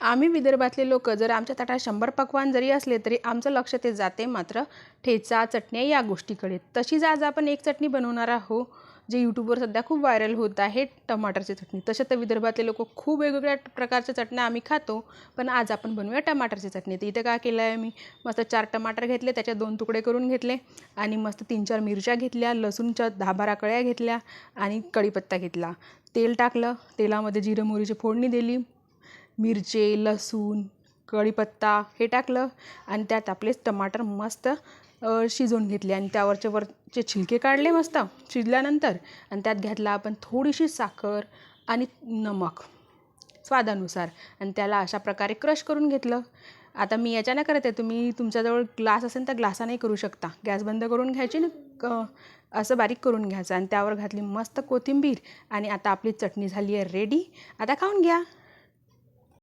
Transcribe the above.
आम्ही विदर्भातले लोक जर आमच्या ताटात शंभर पकवान जरी असले तरी आमचं लक्ष ते जाते मात्र ठेचा चटण्या या गोष्टीकडे. तशीच आज आपण एक चटणी बनवणार आहो जे यूट्यूबवर सध्या खूप व्हायरल होत आहे टमाटरची चटणी. तसे तर विदर्भातले लोक खूप वेगवेगळ्या प्रकारच्या चटण्या आम्ही खातो पण आज आपण बनवूया टमाटरची चटणी. तर इथं काय केलं आहे मी? मस्त चार टमाटर घेतले त्याच्या दोन तुकडे करून घेतले आणि मस्त तीन चार मिरच्या घेतल्या लसूणच्या दहा बारा कळ्या घेतल्या आणि कढीपत्ता घेतला. तेल टाकलं तेलामध्ये जिरं मोहरीची फोडणी दिली मिरचे लसूण कढीपत्ता हे टाकलं आणि त्यात आपले टमाटर मस्त शिजवून घेतले आणि त्यावरचे वरचे छिलके काढले मस्त शिजल्यानंतर आणि त्यात घातला आपण थोडीशी साखर आणि नमक स्वादानुसार आणि त्याला अशा प्रकारे क्रश करून घेतलं. आता मी याच्यानं करत आहे तुम्ही तुमच्याजवळ ग्लास असेल तर ग्लासानेही करू शकता. गॅस बंद करून घ्यायची ना क असं बारीक करून घ्यायचं आणि त्यावर घातली मस्त कोथिंबीर आणि आता आपली चटणी झाली आहे रेडी आता खाऊन घ्या.